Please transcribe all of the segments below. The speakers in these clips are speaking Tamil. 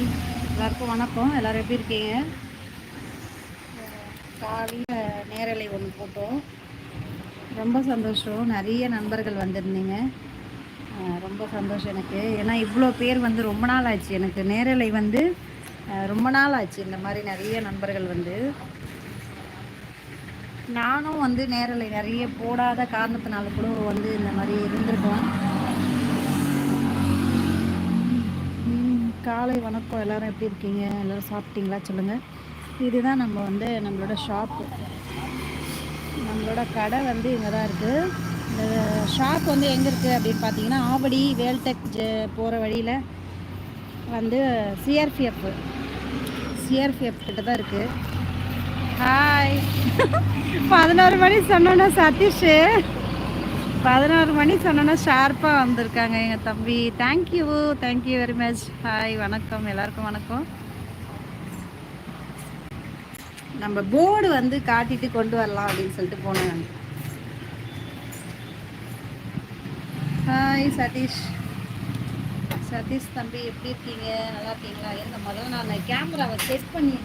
ஹாய். எல்லாருக்கும் வணக்கம். எல்லோரும் எப்படி இருக்கீங்க? காலையில் நேரலை ஒன்று போட்டோம். ரொம்ப சந்தோஷம். நிறைய நண்பர்கள் வந்திருந்தீங்க. ரொம்ப சந்தோஷம் எனக்கு. ஏன்னா இவ்வளோ பேர் வந்து ரொம்ப நாள் ஆச்சு. எனக்கு நேரலை வந்து ரொம்ப நாள் ஆச்சு. இந்த மாதிரி நிறைய நண்பர்கள் வந்து. நானும் வந்து நேரலை நிறைய போடாத காரணத்தினால கூட வந்து இந்த மாதிரி இருந்திருக்கோம். காலை வணக்கம். எல்லோரும் எப்படி இருக்கீங்க? எல்லோரும் சாப்பிட்டீங்களா? சொல்லுங்கள் இதுதான் நம்ம வந்து நம்மளோட ஷாப்பு நம்மளோட கடை வந்து இங்கே தான் இருக்குது இந்த ஷாப் வந்து எங்கே இருக்குது அப்படின்னு பார்த்தீங்கன்னா ஆவடி வேல்டெக் போகிற வழியில் வந்து சிஆர்பிஎஃப் சிஆர்பிஎஃப் கிட்ட தான் இருக்குது ஹாய் பதினோரு மணி சொன்னோன்னா சதீஷ். பதினோரு மணி சொன்னோன்னா ஷார்ப்பாக வந்திருக்காங்க எங்கள் தம்பி. Thank you thank you very much hi வணக்கம். எல்லாருக்கும் வணக்கம். நம்ம போர்டு வந்து காட்டிட்டு கொண்டு வரலாம் அப்படின்னு சொல்லிட்டு போனேன் ஹாய் சதீஷ். சதீஷ் தம்பி எப்படி இருக்கீங்க? நல்லா இருக்கீங்களா? இந்த முதல்ல நான் கேமராவை செட் பண்ணி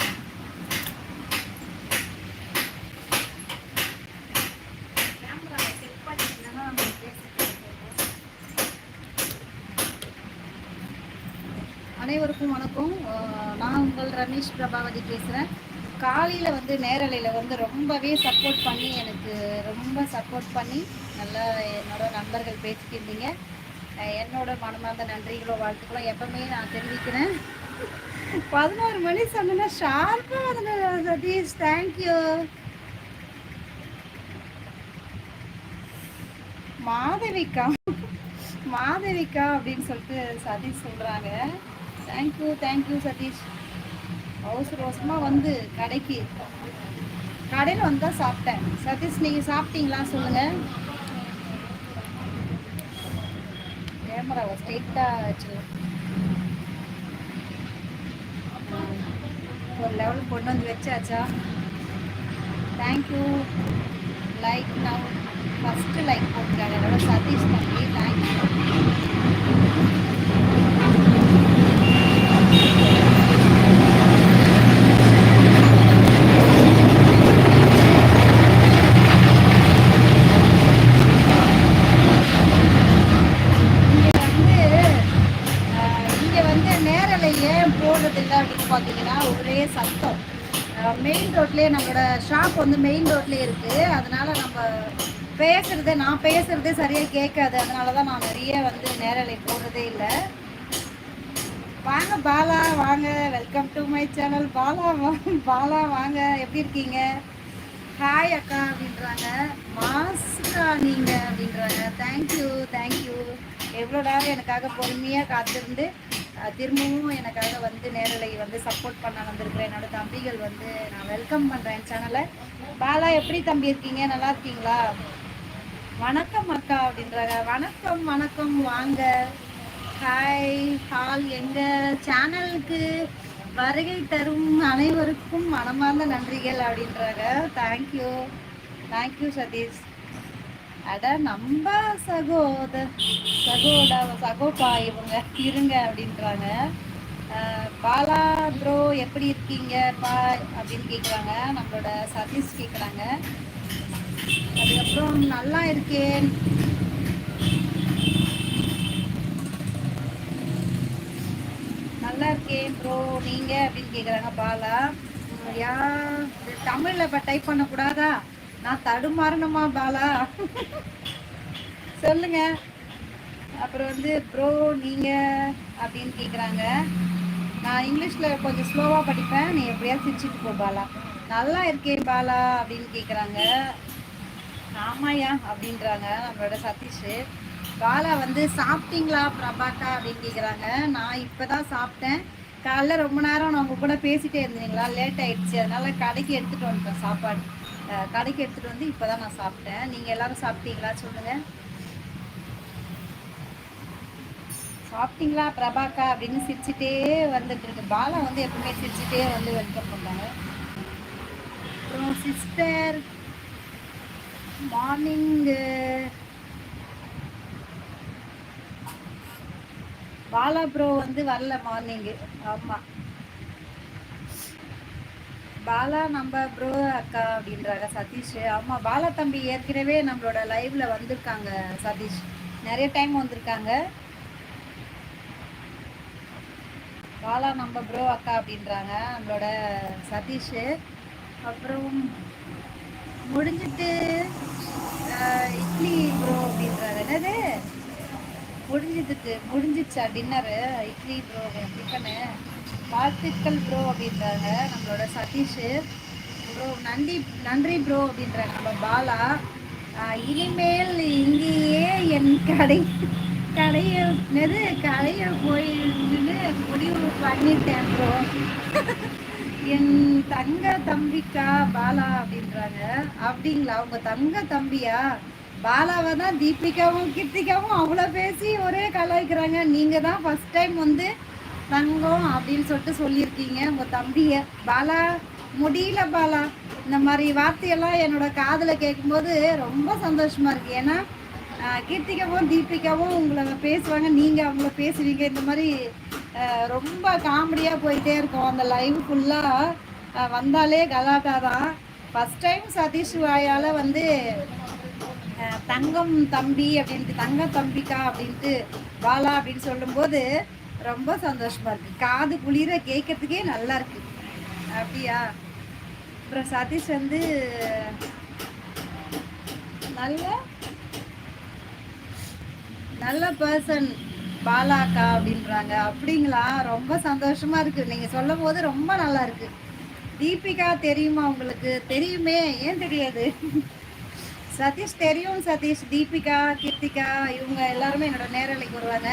அனைவருக்கும் வணக்கம் நான் உங்கள் ரமேஷ் பிரபாவதி பேசுகிறேன் காலையில் வந்து நேரலையில் வந்து ரொம்பவே சப்போர்ட் பண்ணி எனக்கு ரொம்ப சப்போர்ட் பண்ணி நல்லா என்னோட நண்பர்கள் பேசிக்கிருந்தீங்க என்னோட மனமார்ந்த நன்றிகளோ வாழ்த்துக்களோ எப்பவுமே நான் தெரிவிக்கிறேன். பதினோரு மணி சொன்னா ஷார்ப்பாக வந்து சதீஷ். தேங்க்யூ மாதவிக்கா மாதவிக்கா அப்படின்னு சொல்லிட்டு சதீஷ் சொல்கிறாங்க தேங்க்யூ தேங்க்யூ சதீஷ். அவசர அவசரமாக வந்து கடைக்கு கடையில் வந்து தான் சாப்பிட்டேன். சதீஷ் நீங்கள் சாப்பிட்டீங்களா? சொல்லுங்கள் கேமராவை ஸ்ட்ரெயிட்டாக வச்சு ஒரு லெவலுக்கு கொண்டு வந்து வச்சாச்சா? தேங்க்யூ லைக் நான் ஃபஸ்ட்டு லைக் போட்டுருக்காங்க என்னோட சதீஷ் தம்பி தேங்க்யூ ரோட்லேயே நம்மளோட ஷாப் வந்து மெயின் ரோட்லேயே இருக்குது அதனால் நம்ம பேசுகிறது நான் பேசுகிறதே சரியாக கேட்காது. அதனால தான் நான் நிறைய வந்து நேரலை போடுறதே இல்லை. வாங்க பாலா வாங்க. Welcome to my channel Bala Bala வாங்க. எப்படி இருக்கீங்க? ஹாய் அக்கா அப்படின்றாங்க. மாஸ்கா நீங்கள் அப்படின்றாங்க. தேங்க்யூ தேங்க்யூ எவ்வளோ நேரம் எனக்காக பொறுமையாக காத்திருந்து திரும்பவும் எனக்காக வந்து நேரலை வந்து சப்போர்ட் பண்ண வந்திருக்கிறேன். என்னோட தம்பிகள் வந்து நான் வெல்கம் பண்ணுறேன் சேனலை பாலா எப்படி தம்பி இருக்கீங்க? நல்லா இருக்கீங்களா? வணக்கம் அக்கா அப்படின்றாங்க. வணக்கம் வணக்கம். வாங்க. ஹாய் ஹால் எங்கள் சேனலுக்கு வருகை தரும் அனைவருக்கும் மனமார்ந்த நன்றிகள் அப்படின்றாங்க. தேங்க்யூ தேங்க்யூ சதீஷ் அட நம்ம சகோத சகோட சகோப்பா இவங்க இருங்க அப்படின்றாங்க. பாலா ப்ரோ எப்படி இருக்கீங்க? பா அப்படின்னு கேட்குறாங்க நம்மளோட சர்வீஸ் கேட்குறாங்க அதுக்கப்புறம் நல்லா இருக்கேன். நல்லா இருக்கேன் ப்ரோ நீங்கள் அப்படின்னு கேட்குறாங்க பாலா. யா தமிழில் இப்போ டைப் பண்ணக்கூடாதா? நான் தடுமாறணுமா பாலா? சொல்லுங்க. அப்புறம் வந்து ப்ரோ நீங்க அப்படின்னு கேட்குறாங்க நான் இங்கிலீஷில் கொஞ்சம் ஸ்லோவாக படிப்பேன். நீ எப்படியா சிரிச்சுட்டு போ பாலா. நல்லா இருக்கேன் பாலா அப்படின்னு கேட்குறாங்க ஆமாயா அப்படின்றாங்க நம்மளோட சதீஷ். பாலா வந்து சாப்பிட்டீங்களா பிரபாக்கா அப்படின்னு கேட்குறாங்க நான் இப்போ தான் சாப்பிட்டேன். காலைல ரொம்ப நேரம் நான் உங்கள் கூட பேசிகிட்டே இருந்தீங்களா லேட் ஆயிடுச்சு. அதனால கடைக்கு எடுத்துகிட்டு வந்துட்டேன் சாப்பாடு. கடைக்கு எடுத்துகிட்டு வந்து இப்போ தான் நான் சாப்பிட்டேன். நீங்கள் எல்லோரும் சாப்பிட்டீங்களா? சொல்லுங்கள் சாப்பிட்டீங்களா பிரபாக்கா? அப்படின்னு சிரிச்சுட்டே வந்துட்டு இருக்கு. பாலா வந்து எப்பவுமே சிரிச்சுட்டே வந்து வெல்கம் பண்ணாங்க அப்புறம் சிஸ்டர் மார்னிங்கு பாலா ப்ரோ வந்து வரல மார்னிங்கு ஆமாம் பாலா நம்ம ப்ரோ அக்கா அப்படின்றாங்க சதீஷ். ஆமாம் பாலா தம்பி ஏற்கனவே நம்மளோட லைவ்ல வந்திருக்காங்க சதீஷ். நிறைய டைம் வந்திருக்காங்க. பாலா நம்ம ப்ரோ அக்கா அப்படின்றாங்க நம்மளோட சதீஷ். அப்புறம் முடிஞ்சிட்டு இட்லி ப்ரோ அப்படின்றாரு என்னது? முடிஞ்சதுக்கு முடிஞ்சிச்சா டின்னரு இட்லி ப்ரோ டிஃபனு வாழ்த்துக்கள் ப்ரோ அப்படின்றாங்க நம்மளோட சதீஷ். ப்ரோ நன்றி நன்றி ப்ரோ அப்படின்றாங்க நம்ம பாலா. இனிமேல் இங்கேயே என் கடை கடையை நெது கடையை போய் முடிவு பண்ணிட்டேன் ப்ரோ என் தங்க தம்பிக்கா பாலா அப்படின்றாங்க. அப்படிங்களா உங்க தங்க தம்பியா? பாலாவை தான் தீபிகாவும் கிருத்திகாவும் அவ்வளோ பேசி ஒரே கலாய்க்கிறாங்க. நீங்கள் தான் ஃபஸ்ட் டைம் வந்து தங்கம் அப்படின்னு சொல்லிட்டு சொல்லியிருக்கீங்க. உங்கள் தம்பிய பாலா முடியல பாலா? இந்த மாதிரி வார்த்தையெல்லாம் என்னோட காதில் கேட்கும்போது ரொம்ப சந்தோஷமா இருக்கு. ஏன்னா கீர்த்திகாவும் தீபிகாவும் உங்களை பேசுவாங்க. நீங்கள் அவங்கள பேசுவீங்க. இந்த மாதிரி ரொம்ப காமெடியாக போயிட்டே இருக்கும். அந்த லைவ் ஃபுல்லாக வந்தாலே கலாட்டா தான். ஃபஸ்ட் டைம் சதீஷ் வாயால் வந்து தங்கம் தம்பி அப்படின்ட்டு தங்க தம்பிக்கா அப்படின்ட்டு பாலா அப்படின்னு சொல்லும்போது ரொம்ப சந்தோஷமா இருக்கு. காது குளிர கேட்கறதுக்கே நல்லா இருக்கு. அப்படியா? அப்புறம் சதீஷ் வந்து நல்ல நல்ல பர்சன் பாலாக்கா அப்படின்றாங்க. அப்படிங்களா? ரொம்ப சந்தோஷமா இருக்கு. நீங்க சொல்லும் போது ரொம்ப நல்லா இருக்கு. தீபிகா தெரியுமா உங்களுக்கு? தெரியுமே. ஏன் தெரியாது? சதீஷ் தெரியும் சதீஷ் தீபிகா கீர்த்திகா இவங்க எல்லாருமே என்னோட நேரலைக்கு வருவாங்க.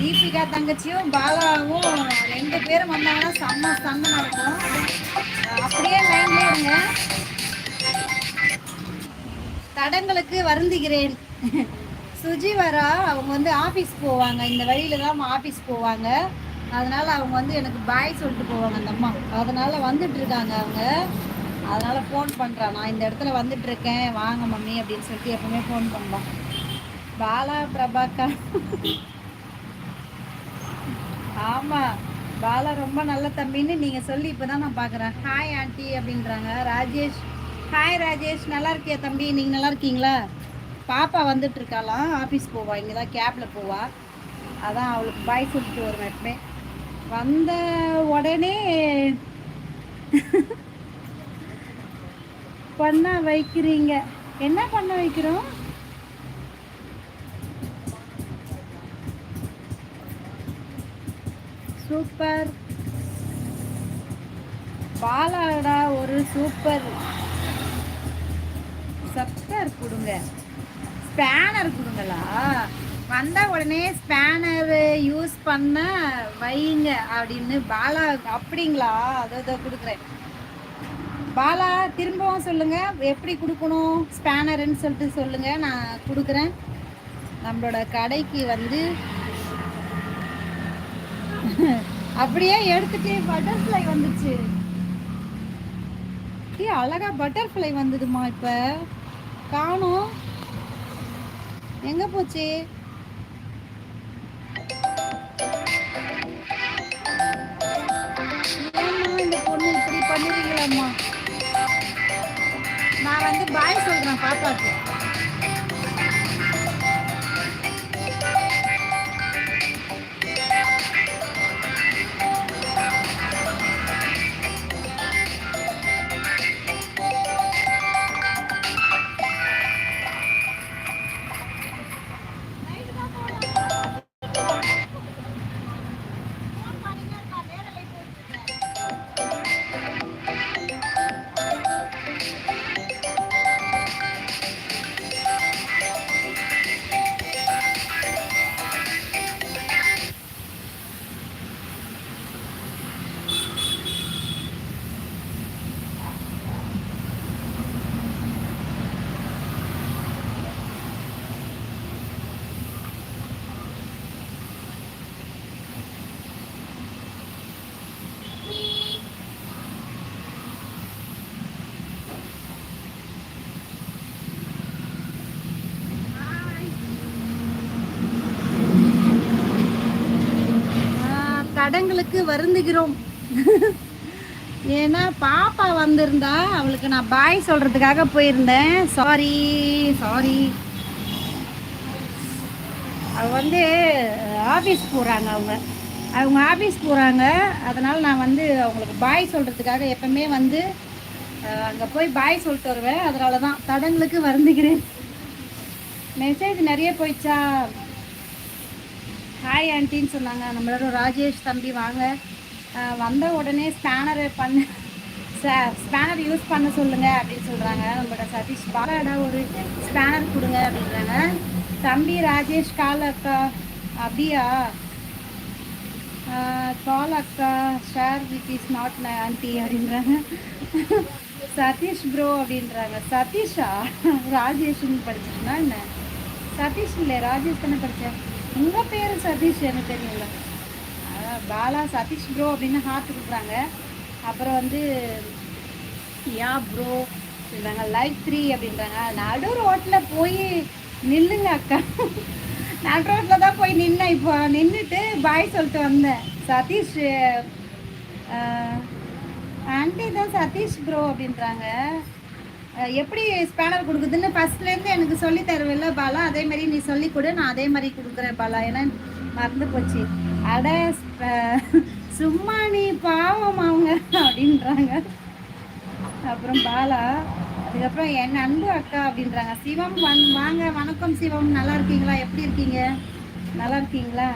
தீபிகா தங்கச்சியும் பாலாவும் ரெண்டு பேரும் வந்தாங்கன்னா செம்ம சண்டை நடக்கும் அப்படியே லைன்ல இருங்க. தடங்களுக்கு வருந்துகிறேன். சுஜி வரா அவங்க வந்து ஆஃபீஸ் போவாங்க. இந்த வழியில தான் ஆஃபீஸ் போவாங்க. அதனால அவங்க வந்து எனக்கு பாய் சொல்லிட்டு போவாங்க அந்த அம்மா. அதனால வந்துட்டு இருக்காங்க அவங்க. அதனால் ஃபோன் பண்ணுறான் நான் இந்த இடத்துல வந்துட்டுருக்கேன். வாங்க மம்மி அப்படின்னு சொல்லிட்டு எப்பவுமே ஃபோன் பண்ணுவான் பாலா பிரபாக்கா ஆமாம் பாலா ரொம்ப நல்ல தம்பின்னு நீங்கள் சொல்லி இப்போ தான் நான் பார்க்குறேன் ஹாய் ஆண்டி அப்படின்றாங்க. ராஜேஷ். ஹாய் ராஜேஷ். நல்லா இருக்கியா தம்பி? நீங்கள் நல்லா இருக்கீங்களா? பாப்பா வந்துட்டு இருக்காளாம் ஆஃபீஸ் போவா? இங்கே தான் கேப்பில் போவா. அதான் அவளுக்கு பாய் சொல்லிட்டு வருவேன் எப்பவுமே. வந்த உடனே பண்ண வைக்கிறீங்க. என்ன பண்ண வைக்கிறோம்? சூப்பர். பாலாடா ஒரு சூப்பர். சப்டர் கொடுங்க. ஸ்பேனர் கொடுங்களா? வந்தா உடனே ஸ்பேனர் யூஸ் பண்ண வைங்க அப்படின்னு. பாலா அப்படிங்களா? அதை கொடுக்குறேன். பாலா திரும்பவும் சொல்லுங்க. எப்படி கொடுக்கணும்? ஸ்பேனருன்னு சொல்லிட்டு சொல்லுங்க. நான் கொடுக்குறேன். நம்மளோட கடைக்கு வந்து அப்படியே எடுத்துட்டு பட்டர்ஃப்ளை வந்துச்சு. ஏ அழகா பட்டர்ஃப்ளை வந்ததுமா இப்ப? காணும். எங்க போச்சு? இந்த பொண்ணு இப்படி பண்ணிருக்கலாமா? நான் வந்து பாய் சொல்கிறேன் பாப்பாக்கு. தடங்களுக்கு வருந்துகிறோம். ஏன்னா பாப்பா வந்திருந்தா அவளுக்கு நான் பாய் சொல்றதுக்காக போயிருந்தேன். சாரி சாரி அவள் வந்து ஆஃபீஸ் போகிறாங்க அவங்க. அவங்க ஆஃபீஸ் போகிறாங்க அதனால் நான் வந்து அவங்களுக்கு பாய் சொல்கிறதுக்காக எப்பவுமே வந்து அங்கே போய் பாய் சொல்லிட்டு வருவேன். அதனால தான் தடங்களுக்கு வருந்துகிறேன். மெசேஜ் நிறைய போயிடுச்சா? ஹாய் ஆன்ட்டின்னு சொன்னாங்க. நம்மளோட ராஜேஷ் தம்பி வாங்க. வந்த உடனே ஸ்பேனரை பண்ண ஸ்பேனர் யூஸ் பண்ண சொல்லுங்க அப்படின்னு சொல்கிறாங்க நம்மளோட சதீஷ் பாலாடா ஒரு ஸ்பேனர் கொடுங்க அப்படின்றாங்க. தம்பி ராஜேஷ் கால் அக்கா. அப்படியா? கால் அக்கா. Share with is not aunty அப்படின்றாங்க. சதீஷ் ப்ரோ அப்படின்றாங்க. சதீஷா? ராஜேஷ்னு படிச்சிட்டுனா என்ன? சதீஷ் இல்லை ராஜேஷ் தானே படித்தேன் உங்கள் பேர் சதீஷ் எனக்கு தெரியல பாலா சதீஷ் ப்ரோ அப்படின்னு ஹார்ட் கொடுக்குறாங்க. அப்புறம் வந்து யா ப்ரோ சொல்கிறாங்க லைக் த்ரீ அப்படின்றாங்க. நடு ரோட்டில் போய் நில்லுங்க அக்கா. நடு ரோட்டில் தான் போய் நின்னேன் இப்போ. நின்றுட்டு பாய் சொல்லிட்டு வந்தேன். சதீஷ் ஆண்டி தான் சதீஷ் ப்ரோ அப்படின்றாங்க. எப்படி ஸ்பேனர் கொடுக்குதுன்னு ஃபர்ஸ்ட்லேருந்து எனக்கு சொல்லி தருவில்ல பாலா. அதே மாதிரி நீ சொல்லி கொடு நான் அதே மாதிரி கொடுக்குறேன் பாலா. ஏன்னா மறந்து போச்சு. அட சும்மா நீ பாவம் அவங்க அப்படின்றாங்க. அப்புறம் பாலா அதுக்கப்புறம் என் அன்பு அக்கா அப்படின்றாங்க. சிவம் வந் வாங்க வணக்கம் சிவம். நல்லா இருக்கீங்களா? எப்படி இருக்கீங்க? நல்லா இருக்கீங்களா?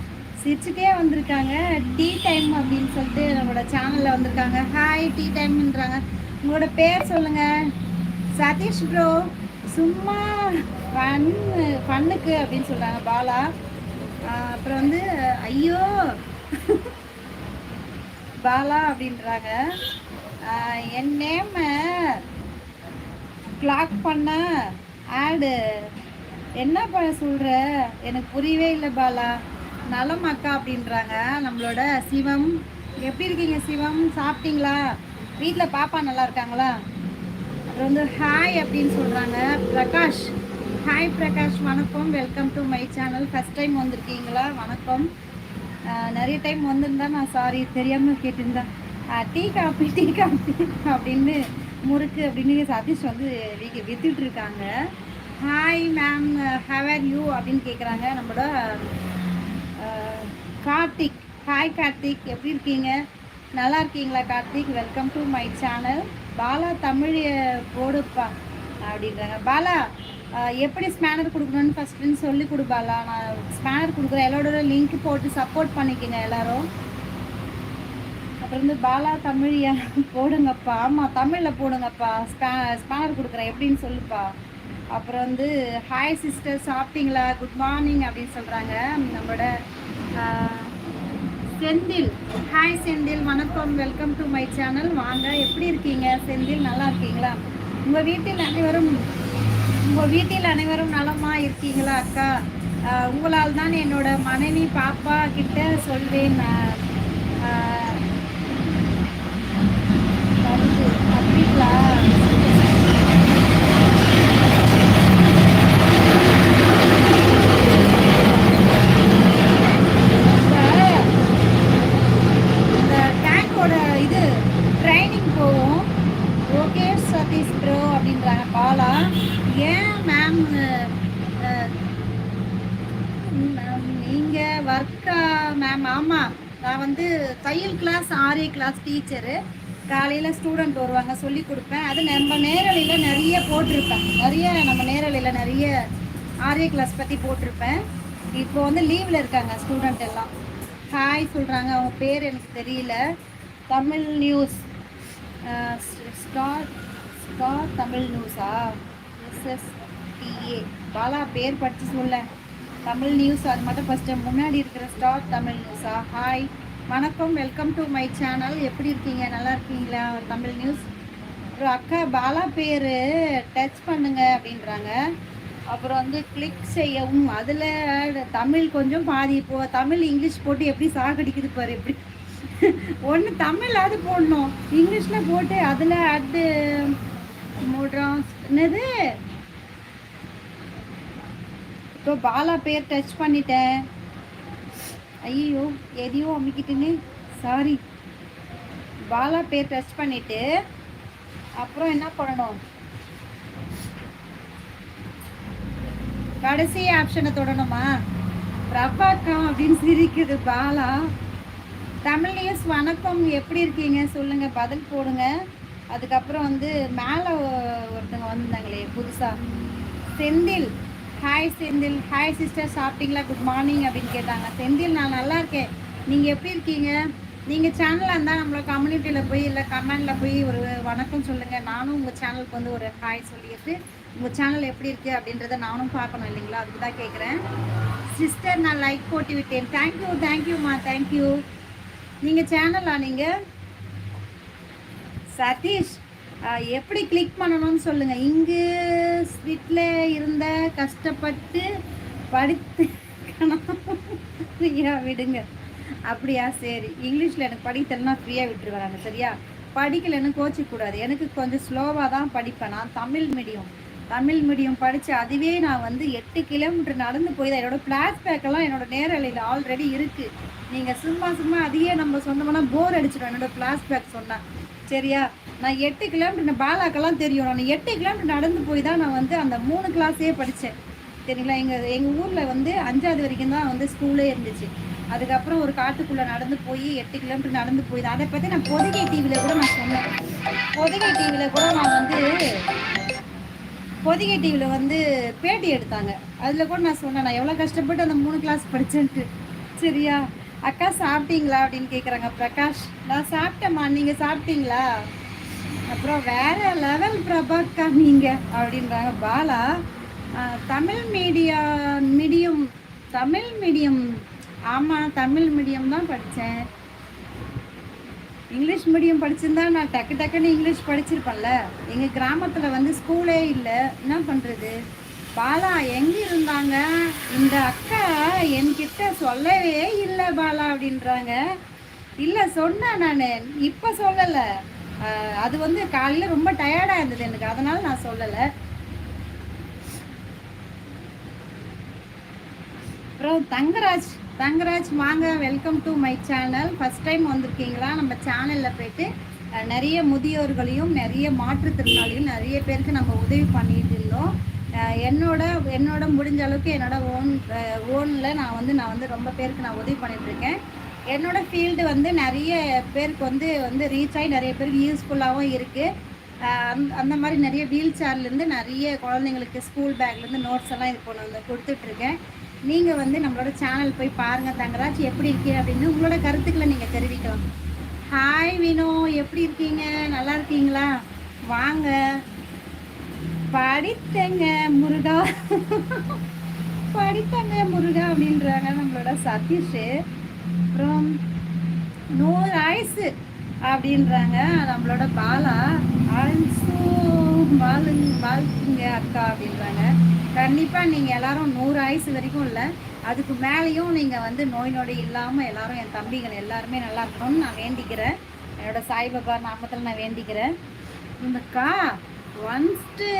சிரிச்சுட்டே வந்திருக்காங்க. டீ டைம் அப்படின்னு சொல்லிட்டு நம்மளோட சேனலில் வந்திருக்காங்க. ஹாய் டீ டைம்ன்றாங்க. உங்களோட பேர் சொல்லுங்கள் சதீஷ் ப்ரோ சும்மா பண்ணு ஃபன்னுக்கு அப்படின்னு சொல்கிறாங்க பாலா. அப்புறம் வந்து ஐயோ பாலா அப்படின்றாங்க. என் நேம் கிளாக் பண்ண ஆடு என்ன பண்ண சொல்கிற எனக்கு புரியவே இல்லை பாலா. நலம் அக்கா அப்படின்றாங்க. நம்மளோட சிவம். எப்படி இருக்கீங்க சிவம்? சாப்பிட்டீங்களா? வீட்டில் பாப்பா நல்லா இருக்காங்களா? அப்புறம் வந்து ஹாய் அப்படின்னு சொல்கிறாங்க பிரகாஷ் ஹாய் பிரகாஷ் வணக்கம். Welcome to my channel first time வந்திருக்கீங்களா? வணக்கம். நிறைய டைம் வந்திருந்தா நான் சாரி தெரியாமல் கேட்டிருந்தேன். டீ காஃபி டீ காஃபி அப்படின்னு முறுக்கு அப்படின்னு சதீஷ் வந்து வி- வித்துட்டு இருக்காங்க. Hi ma'am how are you அப்படின்னு கேட்குறாங்க நம்மளோட கார்த்திக். ஹாய் கார்த்திக் எப்படி இருக்கீங்க? நல்லா இருக்கீங்களா Karthik? Welcome to my channel Bala Tamil போடுப்பா அப்படின்றாங்க. பாலா எப்படி ஸ்பேனர் கொடுக்கணும்னு ஃபஸ்ட்டுன்னு சொல்லி கொடுப்பாலா நான் ஸ்பேனர் கொடுக்குறேன். எல்லாரோட லிங்க் போட்டு சப்போர்ட் பண்ணிக்கங்க எல்லாரும். அப்புறம் வந்து பாலா தமிழியா போடுங்கப்பா. ஆமாம் தமிழில் போடுங்கப்பா. ஸ்பே ஸ்பேனர் கொடுக்குறேன். எப்படின்னு சொல்லுப்பா. அப்புறம் வந்து ஹாய் சிஸ்டர் சாப்பிட்டீங்களா? குட் மார்னிங் அப்படின்னு சொல்கிறாங்க நம்மளோட செந்தில். ஹாய் செந்தில். வணக்கம். வெல்கம் டு மை சேனல் வாங்க. எப்படி இருக்கீங்க? செந்தில் நல்லா இருக்கீங்களா? உங்கள் வீட்டில் அனைவரும் உங்கள் வீட்டில் அனைவரும் நலமாக இருக்கீங்களா அக்கா? உங்களால் தான் என்னோட மனைவி பாப்பா கிட்ட சொல்வேன். நான் அப்படிங்களா இந்த டேங்கோட இது ட்ரைனிங் போவோம் ஓகே சதீஷ் ப்ரோ அப்படின்றாங்க பாலா ஏன் மேம் நீங்கள் ஒர்க்கா மேம் ஆமாம் நான் வந்து தையல் கிளாஸ் ஆர்ஏ கிளாஸ் டீச்சரு காலையில் ஸ்டூடெண்ட் வருவாங்க சொல்லி கொடுப்பேன். அது நம்ம நேரலையில் நிறைய போட்டிருப்பேன். நிறைய நம்ம நேரலையில் நிறைய ஆரிய கிளாஸ் பற்றி போட்டிருப்பேன். இப்போ வந்து லீவில் இருக்காங்க ஸ்டூடெண்ட் எல்லாம். ஹாய் சொல்கிறாங்க அவங்க பேர் எனக்கு தெரியல. Tamil news star star Tamil நியூஸா SSTA Bala பேர் படித்து சொல்லேன். தமிழ் நியூஸ் அது மட்டும் ஃபஸ்ட்டு முன்னாடி இருக்கிற ஸ்டார் தமிழ் நியூஸா ஹாய் வணக்கம். வெல்கம் டு மை சேனல் எப்படி இருக்கீங்க? நல்லா இருக்கீங்களா? தமிழ் நியூஸ் அப்புறம் அக்கா பாலா பேர். டச் பண்ணுங்க அப்படின்றாங்க. அப்புறம் வந்து கிளிக் செய்யவும். அதில் தமிழ் கொஞ்சம் பாதி. இப்போ தமிழ் இங்கிலீஷ் போட்டு எப்படி சாகடிக்குது பாரு எப்படி. ஒன்று தமிழ் அது போடணும். இங்கிலீஷில் போட்டு அதில் அட்டு மூடுறோம். என்னது? இப்போ பாலா பேர் டச் பண்ணிட்டேன். ஐயோ எதையோ அமுக்கிட்டுன்னு. சாரி பாலா பேர் டச் பண்ணிவிட்டு அப்புறம் என்ன பண்ணணும்? கடைசி ஆப்ஷனை தொடணுமா? பிரபாக்கம் அப்படின்னு சிரிக்குது பாலா. தமிழ் நியூஸ் வணக்கம். எப்படி இருக்கீங்க? சொல்லுங்க. பதில் போடுங்க. அதுக்கப்புறம் வந்து மேலே ஒருத்தவங்க வந்திருந்தாங்களே புதுசாக Senthil. Hi Senthil hi sister சாப்பிட்டீங்களா? குட் மார்னிங் அப்படின்னு கேட்டாங்க. செந்தில் நான் நல்லா இருக்கேன். நீங்கள் எப்படி இருக்கீங்க? நீங்கள் சேனலாக இருந்தால் நம்மளோட கம்யூனிட்டியில் போய் இல்லை கமெண்டில் போய் ஒரு வணக்கம் சொல்லுங்கள் நானும் உங்கள் சேனலுக்கு வந்து ஒரு ஹாய் சொல்லிட்டு உங்கள் சேனல் எப்படி இருக்குது அப்படின்றத நானும் பார்க்கணும் இல்லைங்களா? அதுக்கு தான் கேட்குறேன் சிஸ்டர் நான் லைக் போட்டு விட்டேன். தேங்க்யூ தேங்க்யூம்மா தேங்க்யூ நீங்கள் சேனலா நீங்கள் சதீஷ். எப்படி கிளிக் பண்ணணும்னு சொல்லுங்கள் இங்கு வீட்டில் இருந்த கஷ்டப்பட்டு படித்து ஃப்ரீயாக விடுங்க. அப்படியா? சரி. இங்கிலீஷில் எனக்கு படித்தலைன்னா ஃப்ரீயாக விட்டுருவாங்க சரியா? படிக்கலைன்னு கோச்சிக்கூடாது எனக்கு கொஞ்சம் ஸ்லோவாக தான் படிப்பேன். நான் தமிழ் மீடியம் தமிழ் மீடியம் படித்து அதுவே நான் வந்து எட்டு கிலோமீட்டர் நடந்து போய் தான் என்னோடய ஃப்ளாஷ்பேக்கெல்லாம் என்னோடய நேரலையில் ஆல்ரெடி இருக்குது நீங்கள் சும்மா சும்மா அதையே நம்ம சொன்னோம்னா போர் அடிச்சிடும். என்னோடய ஃப்ளாஷ்பேக் சொன்னேன் சரியா? நான் எட்டு கிலோமீட்டர் பாலாக்கெல்லாம் தெரியும். நான் எட்டு கிலோமீட்டர் நடந்து போய் தான் நான் வந்து அந்த மூணு கிளாஸே படித்தேன் சரிங்களா எங்கள் எங்கள் ஊரில் வந்து அஞ்சாவது வரைக்கும் தான் வந்து ஸ்கூலே இருந்துச்சு. அதுக்கப்புறம் ஒரு காட்டுக்குள்ளே நடந்து போய் எட்டு கிலோமீட்டர் நடந்து போய் தான். அதை பற்றி நான் பொதுகை டிவியில் கூட நான் சொன்னேன். பொதுகை டிவியில் கூட நான் வந்து பொதிகை டிவியில் வந்து பேட்டி எடுத்தாங்க. அதில் கூட நான் சொன்னேன் நான் எவ்வளோ கஷ்டப்பட்டு அந்த மூணு கிளாஸ் படித்தேன்ட்டு சரியா? அக்கா சாப்பிட்டீங்களா? அப்படின்னு கேட்குறாங்க பிரகாஷ். நான் சாப்பிட்டேம்மா நீங்கள் சாப்பிட்டீங்களா? அப்புறம் வேறு லெவல் பிரபாக்கா நீங்கள் அப்படின்றாங்க. Bala Tamil media medium Tamil medium ஆமாம் தமிழ் மீடியம் தான் படித்தேன் இங்கிலீஷ் மீடியம் படிச்சிருந்தா நான் டக்கு டக்குன்னு இங்கிலீஷ் படிச்சிருப்பேன்ல. எங்கள் கிராமத்தில் வந்து ஸ்கூலே இல்லை. என்ன பண்ணுறது பாலா எங்கே இருந்தாங்க? இந்த அக்கா என்கிட்ட சொல்லவே இல்லை பாலா அப்படின்றாங்க. இல்லை சொன்னேன் நான். இப்போ சொல்லலை. அது வந்து காலையில் ரொம்ப டயர்டாக இருந்தது எனக்கு. அதனால் நான் சொல்லலை. அப்புறம் தங்கராஜ் தங்கராஜ் வாங்க welcome to my channel first time வந்திருக்கீங்களா? நம்ம சேனலில் போயிட்டு நிறைய முதியோர்களையும் நிறைய மாற்றுத்திறனாளியும் நிறைய பேருக்கு நம்ம உதவி பண்ணிட்டு இருந்தோம். என்னோட என்னோட முடிஞ்ச அளவுக்கு என்னோட ஓன் ஓனில் நான் வந்து நான் வந்து ரொம்ப பேருக்கு நான் உதவி பண்ணிகிட்ருக்கேன் என்னோட ஃபீல்டு வந்து நிறைய பேருக்கு வந்து வந்து ரீச் ஆகி நிறைய பேருக்கு யூஸ்ஃபுல்லாகவும் இருக்குது அந் அந்த மாதிரி நிறைய வீல் சேர்லேருந்து நிறைய குழந்தைங்களுக்கு ஸ்கூல் பேக்லேருந்து நோட்ஸ் எல்லாம் இது கொண்டு வந்து கொடுத்துட்ருக்கேன் நீங்கள் வந்து நம்மளோட சேனல் போய் பாருங்கள் தங்கராஜ். எப்படி இருக்கீங்க அப்படின்னு உங்களோட கருத்துக்களை நீங்கள் தெரிவிக்கலாம். ஹாய் வினோ எப்படி இருக்கீங்க? நல்லா இருக்கீங்களா? வாங்க. படித்தங்க முருகா. படித்தங்க முருகா அப்படின்றாங்க நம்மளோட சதீஷ். அப்புறம் நூறு ஆயுசு அப்படின்றாங்க. நம்மளோட பாலா ஆயுசு பாலுங்க வாழ்த்துங்க அக்கா அப்படின்றாங்க. கண்டிப்பாக நீங்கள் எல்லாரும் நூறு ஆயுசு வரைக்கும் இல்லை அதுக்கு மேலேயும் நீங்கள் வந்து நோய் நொடி இல்லாமல் எல்லாரும் என் தம்பிகள் எல்லாருமே நல்லா இருக்கணும்னு நான் வேண்டிக்கிறேன். என்னோட சாய்பாபா நாமத்தில் நான் வேண்டிக்கிறேன். இந்தக்கா ஒன்ஸ்ட்டு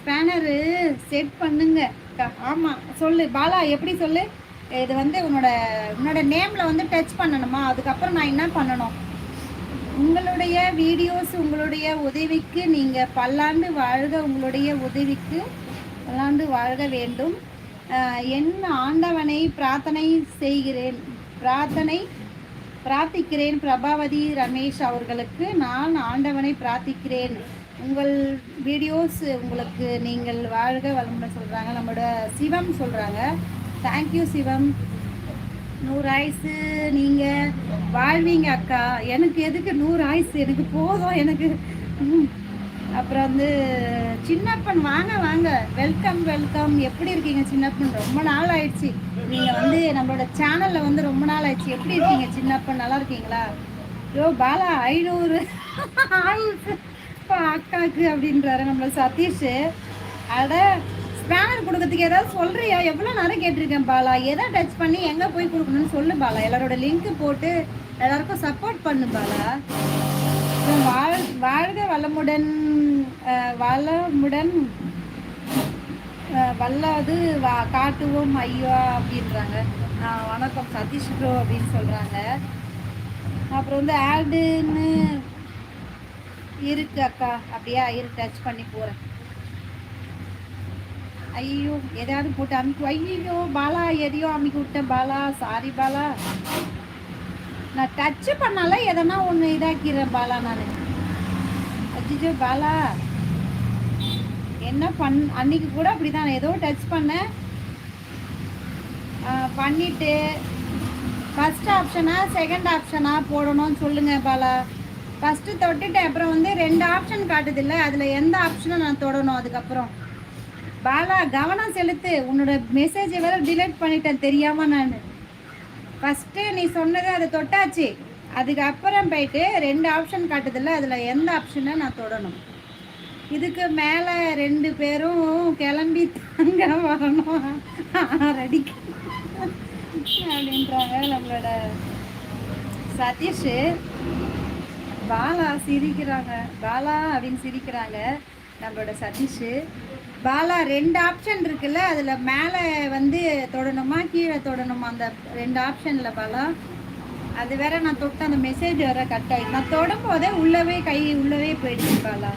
ஸ்பேனரு செட் பண்ணுங்க. ஆமாம் சொல்லு. பாலா எப்படி சொல்லு? இது வந்து உன்னோட உன்னோட நேமில் வந்து டச் பண்ணணுமா? அதுக்கப்புறம் நான் என்ன பண்ணணும்? உங்களுடைய வீடியோஸ் உங்களுடைய உதவிக்கு நீங்கள் பல்லாண்டு வாழ்க உங்களுடைய உதவிக்கு பல்லாண்டு வாழ்க வேண்டும். என் ஆண்டவனை பிரார்த்தனை செய்கிறேன். பிரார்த்தனை பிரார்த்திக்கிறேன் பிரபாவதி ரமேஷ் அவர்களுக்கு. நான் ஆண்டவனை பிரார்த்திக்கிறேன். உங்கள் வீடியோஸ் உங்களுக்கு நீங்கள் வாழ்க வளமுடன் சொல்கிறாங்க நம்மளோட சிவம் சொல்கிறாங்க தேங்க்யூ சிவம். நூறு ஆயுசு நீங்கள் வாழ்வீங்க அக்கா. எனக்கு எதுக்கு நூறு ஆயுசு எனக்கு போதும் எனக்கு. அப்புறம் வந்து சின்னப்பன் வாங்க வாங்க. வெல்கம் வெல்கம் எப்படி இருக்கீங்க சின்னப்பன்? ரொம்ப நாள் ஆயிடுச்சு. நீங்கள் வந்து நம்மளோட சேனலில் வந்து ரொம்ப நாள் ஆயிடுச்சு. எப்படி இருக்கீங்க சின்னப்பன்? நல்லா இருக்கீங்களா? யோ பாலா ஐநூறு. ஆயுசு. அப்பா அக்காக்கு அப்படின்றாரு நம்மள சதீஷ். அட ஸ்பேனர் கொடுக்கறதுக்கு ஏதாவது சொல்றியா? எவ்வளோ நேரம் கேட்டிருக்கேன் பாலா. எதை டச் பண்ணி எங்கே போய் கொடுக்கணும்னு சொல்லு பாலா. எல்லாரோட லிங்க் போட்டு எல்லாருக்கும் சப்போர்ட் பண்ணு பாலா. வாழ் வாழ்க வளமுடன் வளமுடன் வல்லாது வா காட்டுவோம் ஐயா அப்படின்றாங்க. வணக்கம் சதீஷ் ப்ரோ அப்படின்னு சொல்கிறாங்க அப்புறம் வந்து ஆடுன்னு இருக்கு அக்கா. அப்படியா இரு டச் பண்ணி போகிறேன் ஐயோ எதாவது போட்டு அமுக்கி ஐயோ பாலா எதையோ அமுக்கி விட்டேன் பாலா சாரி பாலா. நான் டச்சு பண்ணால எதனா ஒன்று இதாக்கிறேன் பாலா நான். அஜிஜோ பாலா. என்ன பண் அன்னைக்கு கூட அப்படிதான் ஏதோ டச் பண்ணேன். பண்ணிட்டு ஃபஸ்ட் ஆப்ஷனா செகண்ட் ஆப்ஷனா போடணும்னு சொல்லுங்க பாலா. ஃபஸ்ட்டு தொட்டுட்டு அப்புறம் வந்து ரெண்டு ஆப்ஷன் காட்டுது இல்லை அதில் எந்த ஆப்ஷனும் நான் தொடணும் அதுக்கப்புறம். பாலா கவனம் செலுத்து. உன்னோட மெசேஜை வேற டிலீட் பண்ணிட்டேன் தெரியாமல் நான். ஃபஸ்ட்டு நீ சொன்னது அதை தொட்டாச்சு. அதுக்கப்புறம் போயிட்டு ரெண்டு ஆப்ஷன் காட்டுதில்ல அதில் எந்த ஆப்ஷனை நான் தொடணும். இதுக்கு மேலே ரெண்டு பேரும் கிளம்பி தங்க வரணும். ரெடி அப்படின்றாங்க நம்மளோட சதீஷ். பாலா சிரிக்கிறாங்க. பாலா அப்படின்னு சிரிக்கிறாங்க நம்மளோட சதீஷ். பாலா ரெண்டு ஆப்ஷன் இருக்குல்ல அதில் மேலே வந்து தொடணுமா கீழே தொடணுமா அந்த ரெண்டு ஆப்ஷனில் பாலா? அது வேற நான் தொட்டு அந்த மெசேஜ் வேற கட் ஆகி நான் தொடும் போதே உள்ளவே கை உள்ளவே போயிடுச்சு பாலா.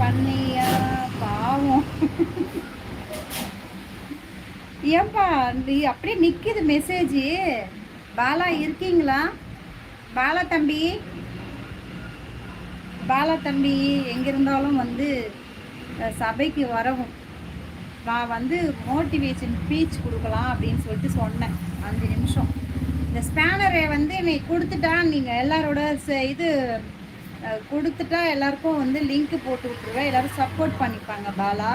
பண்ணியா பாவம். ஏன்பா நீ அப்படியே நிற்கிது மெசேஜ் பாலா இருக்கீங்களா? பாலா தம்பி. பாலா தம்பி எங்கே இருந்தாலும் வந்து சபைக்கு வரவும். நான் வந்து மோட்டிவேஷன் ஸ்பீச் கொடுக்கலாம் அப்படின்னு சொல்லிட்டு சொன்னேன். அஞ்சு நிமிஷம். இந்த ஸ்பேனரை வந்து நீ கொடுத்துட்டா நீங்கள் எல்லாரோட இது கொடுத்துட்டா எல்லாருக்கும் வந்து லிங்க் போட்டு விட்டுருவேன் எல்லோரும் சப்போர்ட் பண்ணிப்பாங்க பாலா.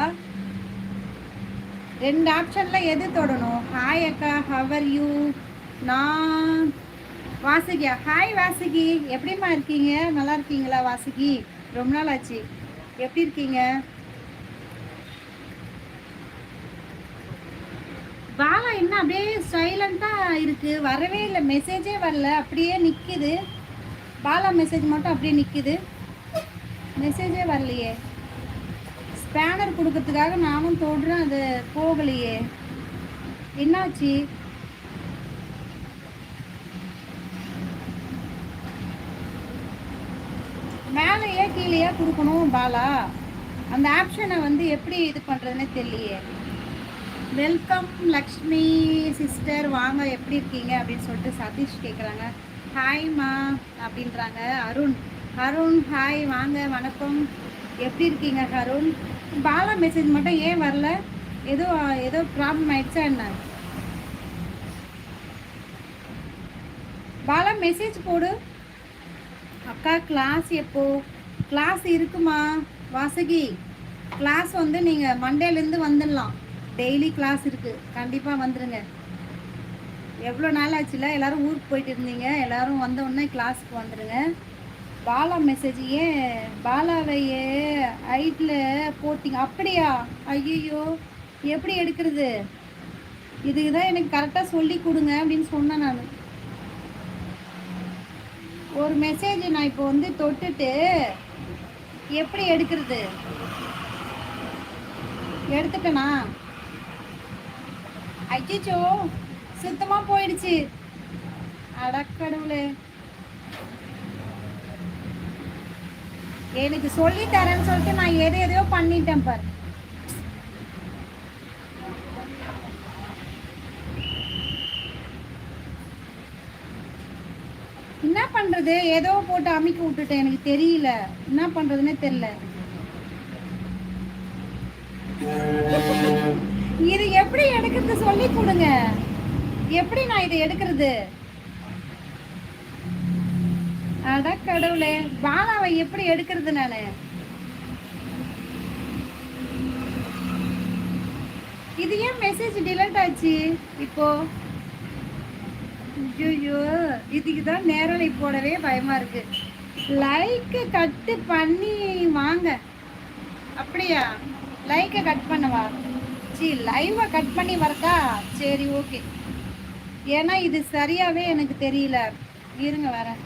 ரெண்டு ஆப்ஷனில் எது தொடணும்? ஹாய் அக்கா ஹவர் யூ நான் வாசுகியா ஹாய் வாசுகி. எப்படிம்மா இருக்கீங்க? நல்லா இருக்கீங்களா வாசுகி? ரொம்ப நாள் ஆச்சு. எப்படி இருக்கீங்க? பாலா என்ன அப்படியே சைலண்ட்டாக இருக்குது வரவே இல்லை. மெசேஜே வரல. அப்படியே நிற்கிது பாலா மெசேஜ் மட்டும் அப்படியே நிற்கிது மெசேஜே வரலையே. ஸ்பேனர் கொடுக்கறதுக்காக நானும் தோடுறேன். அது போகலையே. என்னாச்சு? மேலேயே கீழேயே கொடுக்கணும் பாலா. அந்த ஆப்ஷனை வந்து எப்படி இது பண்ணுறதுனே தெரியலையே. வெல்கம் லக்ஷ்மி சிஸ்டர் வாங்க எப்படி இருக்கீங்க? அப்படின்னு சொல்லிட்டு சதீஷ் கேட்குறாங்க ஹாய்மா அப்படின்றாங்க. அருண். அருண் ஹாய் வாங்க வணக்கம். எப்படி இருக்கீங்க அருண்? பாலா மெசேஜ் மட்டும் ஏன் வரல? ஏதோ ஏதோ ப்ராப்ளம் ஆயிடுச்சா என்ன? பாலா மெசேஜ் போடு. அக்கா கிளாஸ் எப்போ? கிளாஸ் இருக்குமா? வாசகி கிளாஸ் வந்து நீங்கள் மண்டேலேருந்து வந்துடலாம். டெய்லி கிளாஸ் இருக்குது கண்டிப்பாக வந்துடுங்க எவ்வளோ நாள் ஆச்சுல? எல்லோரும் ஊருக்கு போயிட்டு இருந்தீங்க. எல்லோரும் வந்தவுடனே கிளாஸுக்கு வந்துடுங்க பாலா மெசேஜ் ஏன் பாலாவையே ஐட்டில் போட்டிங்க. அப்படியா? ஐயோ எப்படி எடுக்கிறது? இதுக்கு தான் எனக்கு கரெக்டாக சொல்லி கொடுங்க அப்படின்னு சொன்னேன் நான். ஒரு மெசேஜ் நான் இப்போ வந்து தொட்டுட்டு எப்படி எடுக்கிறது? எடுத்துட்டேனா? அச்சிச்சோ சுத்தமாக போயிடுச்சு. அடக்கடவுளே எனக்கு சொல்லி தரேன்னு சொல்லிட்டு நான் எது எதையோ பண்ணிட்டேன் பாரு. பண்ணுறது ஏதோ போட்டு அமைக்க விட்டுட்டேன். எனக்கு தெரியல. என்ன பண்றதுன்னே தெரியல. இது எப்படி எடுக்கிறது சொல்லி கொடுங்க. எப்படி நான் இதை எடுக்கிறது? அட கடவுளே பாலாவை எப்படி எடுக்கிறது நானு? இது ஏன் மெசேஜ் டிலேட் ஆச்சு இப்போ? ஐயோ இதுக்கு தான் நேரலை போடவே பயமா இருக்கு. லைக்கு கட்டு பண்ணி வாங்க. அப்படியா? லைக்கை கட் பண்ணவா? சி லைவை கட் பண்ணி வரக்கா சரி ஓகே ஏன்னா இது சரியாகவே எனக்கு தெரியல. இருங்க வரேன்.